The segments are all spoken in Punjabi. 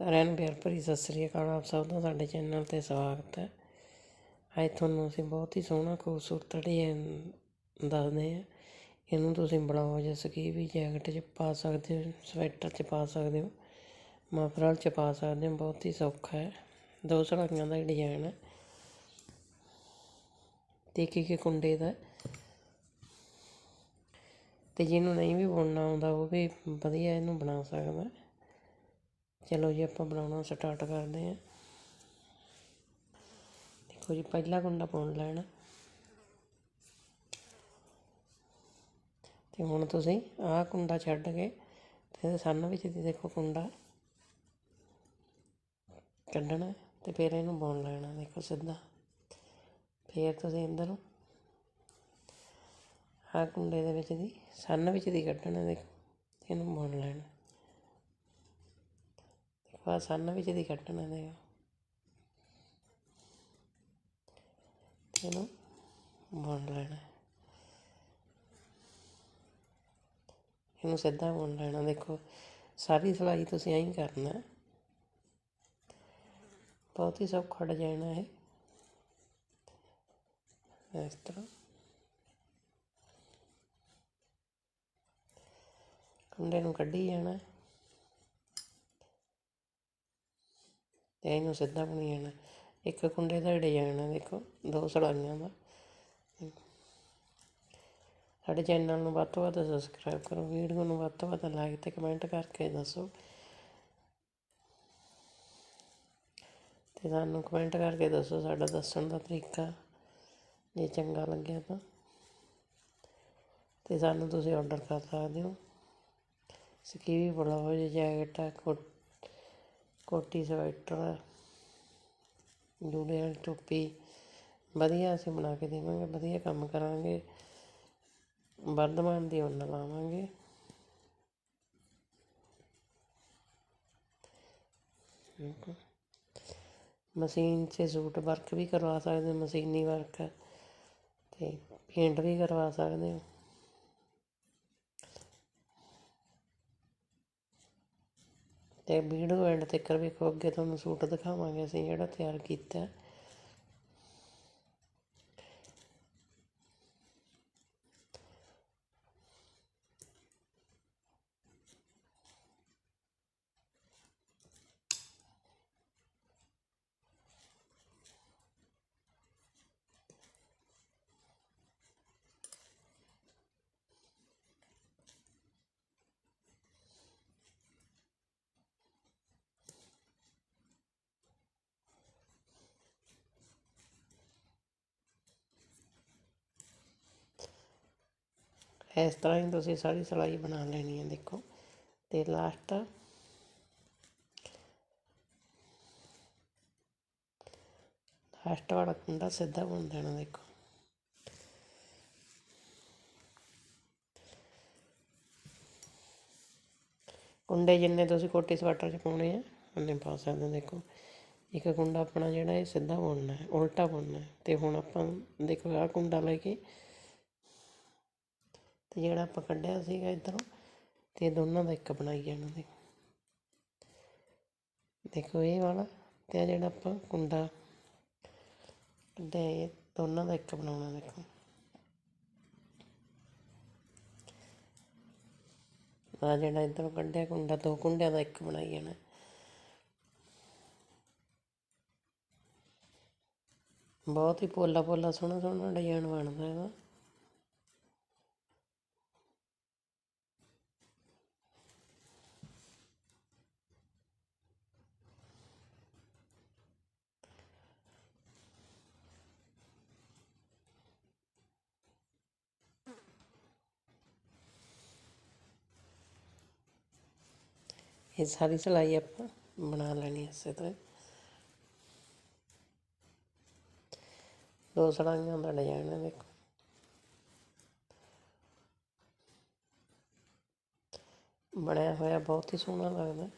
ਸਾਰਿਆਂ ਨੂੰ ਪਿਆਰ ਭਰੀ ਸਤਿ ਸ੍ਰੀ ਅਕਾਲ, ਆਪ ਸਭ ਦਾ ਸਾਡੇ ਚੈਨਲ ਤੇ ਸਵਾਗਤ ਹੈ। ਅੱਜ ਤੁਹਾਨੂੰ ਅਸੀਂ ਬਹੁਤ ਹੀ ਸੋਹਣਾ, ਖੂਬਸੂਰਤ ਡਿਜ਼ਾਈਨ ਦੱਸਦੇ ਹਾਂ। ਇਹਨੂੰ ਤੁਸੀਂ ਬਲਾਊਜ਼ ਸਕੀ ਵੀ ਜੈਕਟ 'ਚ ਪਾ ਸਕਦੇ ਹੋ, ਸਵੈਟਰ 'ਚ ਪਾ ਸਕਦੇ ਹੋ ਮਫਰਲ 'ਚ ਪਾ ਸਕਦੇ ਹੋ, ਬਹੁਤ ਹੀ ਸੌਖਾ ਹੈ। ਦੋ ਸੜਾਈਆਂ ਦਾ ਡਿਜ਼ਾਈਨ ਹੈ। ਤੇ ਇੱਕ ਇੱਕ ਕੁੰਡੇ ਦਾ। ਤੇ ਜਿਹਨੂੰ ਨਹੀਂ ਵੀ ਬੁਣਨਾ ਆਉਂਦਾ, ਉਹ ਵੀ ਵਧੀਆ ਇਹਨੂੰ ਬਣਾ ਸਕਦਾ। ਚਲੋ ਜੀ, ਆਪਾਂ ਬਣਾਉਣਾ ਸਟਾਰਟ ਕਰਦੇ ਹਾਂ। ਦੇਖੋ ਜੀ, ਪਹਿਲਾ ਕੁੰਡਾ ਪਾਉਣ ਲੈਣਾ। ਤੇ ਹੁਣ ਤੁਸੀਂ ਆਹ ਕੁੰਡਾ ਛੱਡ ਕੇ ਤੇ ਇਹਦੇ ਵਿੱਚ ਦੀ ਦੇਖੋ ਕੁੰਡਾ ਕੱਢਣਾ ਤੇ ਫਿਰ ਇਹਨੂੰ ਬੁਣ ਲੈਣਾ, ਦੇਖੋ ਸਿੱਧਾ। ਫਿਰ ਤੁਸੀਂ ਅੰਦਰ ਆਹ ਕੁੰਡੇ ਦੇ ਵਿੱਚ ਦੀ ਸੰਨ ਵਿੱਚ ਦੀ ਕੱਢਣਾ, ਦੇਖੋ, ਇਹਨੂੰ ਬੁਣ ਲੈਣਾ। ਦੇਖੋ ਆਹ ਸੰਨ ਵਿੱਚ ਦੀ ਕੱਢਣਾ ਦੇਖੋ ਇਹਨੂੰ ਬੁਣ ਲੈਣਾ। ਇਹਨੂੰ ਸਿੱਧਾ ਬੁਣ ਲੈਣਾ। ਦੇਖੋ, ਸਾਰੀ ਸਿਲਾਈ ਤੁਸੀਂ ਐਂ ਹੀ ਕਰਨਾ। ਬਹੁਤ ਹੀ ਸੌਖਾ ਡਿਜ਼ਾਈਨ ਹੈ ਇਹ। ਇਸ ਤਰ੍ਹਾਂ। ਕੁੰਡੇ ਨੂੰ ਕੱਢੀ ਜਾਣਾ। ਤੇ ਇਹਨੂੰ ਸਿੱਧਾ ਬਣੀ ਜਾਣਾ। ਇੱਕ ਕੁੰਡੇ ਦਾ ਡਿਜ਼ਾਈਨ ਹੈ ਦੇਖੋ, ਦੋ ਸੜਾਈਆਂ ਦਾ। ਸਾਡੇ ਚੈਨਲ ਨੂੰ ਵੱਧ ਤੋਂ ਵੱਧ ਸਬਸਕ੍ਰਾਈਬ ਕਰੋ, ਵੀਡੀਓ ਨੂੰ ਵੱਧ ਤੋਂ ਵੱਧ ਲਾਈਕ ਤੇ ਕਮੈਂਟ ਕਰਕੇ ਦੱਸੋ। ਤੇ ਸਾਨੂੰ ਕਮੈਂਟ ਕਰਕੇ ਦੱਸੋ ਸਾਡਾ ਦੱਸਣ ਦਾ ਤਰੀਕਾ, ਜੇ ਚੰਗਾ ਲੱਗਿਆ ਤਾਂ। ਤੇ ਸਾਨੂੰ ਤੁਸੀਂ ਆਰਡਰ ਕਰ ਸਕਦੇ ਹੋ। ਸਕੀਵੀ ਬਲਾਉਜ ਜੈਕਟ ਕੋਟ ਕੋਟੀ ਸਵੈਟਰ, ਜੂੜੇ ਵਾਲੀ ਟੋਪੀ। ਵਧੀਆ ਅਸੀਂ ਬਣਾ ਕੇ ਦੇਵਾਂਗੇ, ਵਧੀਆ ਕੰਮ ਕਰਾਂਗੇ। ਵਰਧਮਾਨ ਦੀ ਉੱਨ ਲਾਵਾਂਗੇ। ਮਸ਼ੀਨ 'ਚ ਸੂਟ ਵਰਕ ਵੀ ਕਰਵਾ ਸਕਦੇ ਹੋ, ਮਸ਼ੀਨੀ ਵਰਕ। ਤੇ ਪੇਂਟ ਵੀ ਕਰਵਾ ਸਕਦੇ ਹੋ। ਅਤੇ ਵੀਡੀਓ ਐਂਡ ਤੱਕ ਵੇਖੋ ਅੱਗੇ ਤੁਹਾਨੂੰ ਸੂਟ ਦਿਖਾਵਾਂਗੇ ਅਸੀਂ ਜਿਹੜਾ ਤਿਆਰ ਕੀਤਾ। ਇਸ ਤਰ੍ਹਾਂ ਹੀ ਤੁਸੀਂ ਸਾਰੀ ਸਿਲਾਈ ਬਣਾ ਲੈਣੀ ਹੈ, ਦੇਖੋ। ਤੇ ਲਾਸਟ ਲਾਸਟ ਵਾਲਾ ਕੁੰਡਾ ਸਿੱਧਾ ਬੁਣ ਦੇਣਾ ਦੇਖੋ। ਕੁੰਡੇ ਜਿੰਨੇ ਤੁਸੀਂ ਕੋਟੀ ਸਵੈਟਰ 'ਚ ਪਾਉਣੇ ਆ, ਉਹਨੇ ਪਾ ਸਕਦੇ ਦੇਖੋ। ਇੱਕ ਕੁੰਡਾ ਆਪਣਾ ਜਿਹੜਾ ਇਹ ਸਿੱਧਾ ਬੁਣਨਾ ਹੈ, ਉਲਟਾ ਬੁਣਨਾ ਹੈ। ਤੇ ਹੁਣ ਆਪਾਂ ਦੇਖੋ, ਆਹ ਕੁੰਡਾ ਲੈ ਕੇ ਅਤੇ ਜਿਹੜਾ ਆਪਾਂ ਕੱਢਿਆ ਸੀਗਾ ਇਧਰੋਂ, ਤੇ ਦੋਨਾਂ ਦਾ ਇੱਕ ਬਣਾਈ ਜਾਣਾ ਦੇਖੋ ਦੇਖੋ ਇਹ ਵਾਲਾ ਅਤੇ ਆ ਜਿਹੜਾ ਆਪਾਂ ਕੁੰਡਾ ਕੱਢਿਆ, ਇਹ ਦੋਨਾਂ ਦਾ ਇੱਕ ਬਣਾਉਣਾ ਦੇਖੋ। ਆ ਜਿਹੜਾ ਇੱਧਰੋਂ ਕੱਢਿਆ ਕੁੰਡਾ, ਦੋ ਕੁੰਡਿਆਂ ਦਾ ਇੱਕ ਬਣਾਈ ਜਾਣਾ। ਬਹੁਤ ਹੀ ਪੋਲਾ ਪੋਲਾ ਸੋਹਣਾ ਸੋਹਣਾ ਡਿਜ਼ਾਈਨ ਬਣਦਾ ਇਹਦਾ। ਇਹ ਸਾਰੀ ਸਿਲਾਈ ਆਪਾਂ ਬਣਾ ਲੈਣੀ ਇਸੇ ਤਰ੍ਹਾਂ ਦੋ ਸੜਾਈਆਂ ਦਾ ਡਿਜ਼ਾਈਨ ਹੈ ਦੇਖੋ। ਬਣਿਆ ਹੋਇਆ ਬਹੁਤ ਹੀ ਸੋਹਣਾ ਲੱਗਦਾ।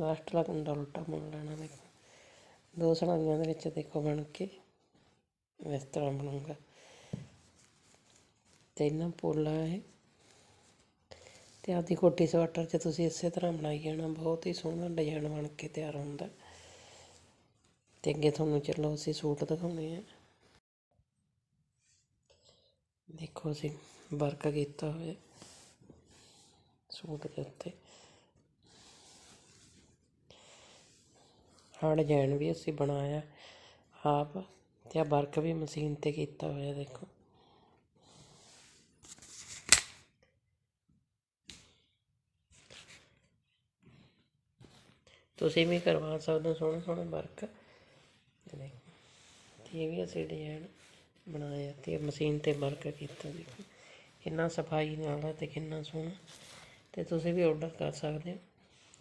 ਲਾਸਟ ਵਾਲਾ ਕੁੰਡਾ ਉਲਟਾ ਮੁੜ ਲੈਣਾ ਦੇਖੋ। ਦੋ ਸਲਾਈਆਂ ਦੇ ਵਿੱਚ ਦੇਖੋ ਬਣ ਕੇ ਇਸ ਤਰ੍ਹਾਂ ਬਣੂਗਾ। ਤੇ ਇਹਨਾਂ ਪੋਲਾ ਹੈ ਤੇ ਆਪਦੀ ਕੋਟੀ ਸਵੈਟਰ 'ਚ ਤੁਸੀਂ ਇਸੇ ਤਰ੍ਹਾਂ ਬਣਾਈ ਜਾਣਾ, ਬਹੁਤ ਹੀ ਸੋਹਣਾ ਡਿਜ਼ਾਈਨ ਬਣ ਕੇ ਤਿਆਰ ਹੁੰਦਾ। ਤੇ ਅੱਗੇ ਤੁਹਾਨੂੰ ਚਲੋ ਅਸੀਂ ਸੂਟ ਦਿਖਾਉਣੇ ਆ। ਦੇਖੋ ਅਸੀਂ ਵਰਕ ਕੀਤਾ ਹੋਇਆ ਸੂਟ ਦੇ ਉੱਤੇ। ਹਾਂ ਡਿਜ਼ਾਈਨ ਵੀ ਅਸੀਂ ਬਣਾਇਆ ਆਪ ਅਤੇ ਆ ਵਰਕ ਵੀ ਮਸ਼ੀਨ ਤੇ ਕੀਤਾ ਹੋਇਆ, ਦੇਖੋ। ਤੁਸੀਂ ਵੀ ਕਰਵਾ ਸਕਦੇ ਹੋ ਸੋਹਣੇ ਸੋਹਣੇ ਵਰਕ। ਇਹ ਵੀ ਅਸੀਂ ਡਿਜ਼ਾਈਨ ਬਣਾਇਆ ਤੇ ਮਸ਼ੀਨ ਤੇ ਵਰਕ ਕੀਤਾ, ਦੇਖੋ। ਕਿੰਨਾ ਸਫ਼ਾਈ ਨਾਲ ਹੈ ਤੇ ਕਿੰਨਾ ਸੋਹਣਾ। ਤੇ ਤੁਸੀਂ ਵੀ ਆਰਡਰ ਕਰ ਸਕਦੇ ਹੋ।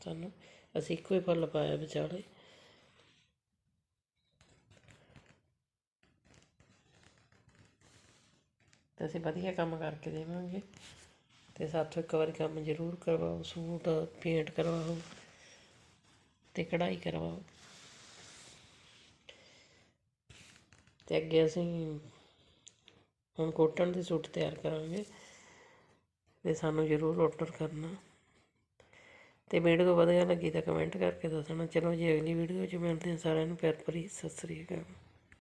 ਸਾਨੂੰ, ਅਸੀਂ ਇੱਕੋ ਹੀ ਫੁੱਲ ਪਾਇਆ ਵਿਚਾਲੇ। ਤੇ ਅਸੀਂ ਵਧੀਆ ਕੰਮ ਕਰਕੇ ਦੇਵਾਂਗੇ। ਅਤੇ ਸਾਥੋਂ ਇੱਕ ਵਾਰੀ ਕੰਮ ਜ਼ਰੂਰ ਕਰਵਾਓ, ਸੂਟ ਪੇਂਟ ਕਰਵਾਓ ਅਤੇ ਕਢਾਈ ਕਰਵਾਓ। ਅਤੇ ਅੱਗੇ ਅਸੀਂ ਹੁਣ ਕੋਟਨ ਦੇ ਸੂਟ ਤਿਆਰ ਕਰਾਂਗੇ ਤੇ ਸਾਨੂੰ ਜ਼ਰੂਰ ਆਰਡਰ ਕਰਨਾ। ਤੇ ਵੀਡੀਓ ਵਧੀਆ ਲੱਗੀ ਤਾਂ ਕਮੈਂਟ ਕਰਕੇ ਦੱਸਣਾ। ਚਲੋ ਜੀ, ਅਗਲੀ ਵੀਡੀਓ 'ਚ ਮਿਲਦੇ ਹਾਂ ਸਾਰਿਆਂ ਨੂੰ। ਪਿਆਰ ਭਰੀ ਸਤਿ ਸ੍ਰੀ ਅਕਾਲ।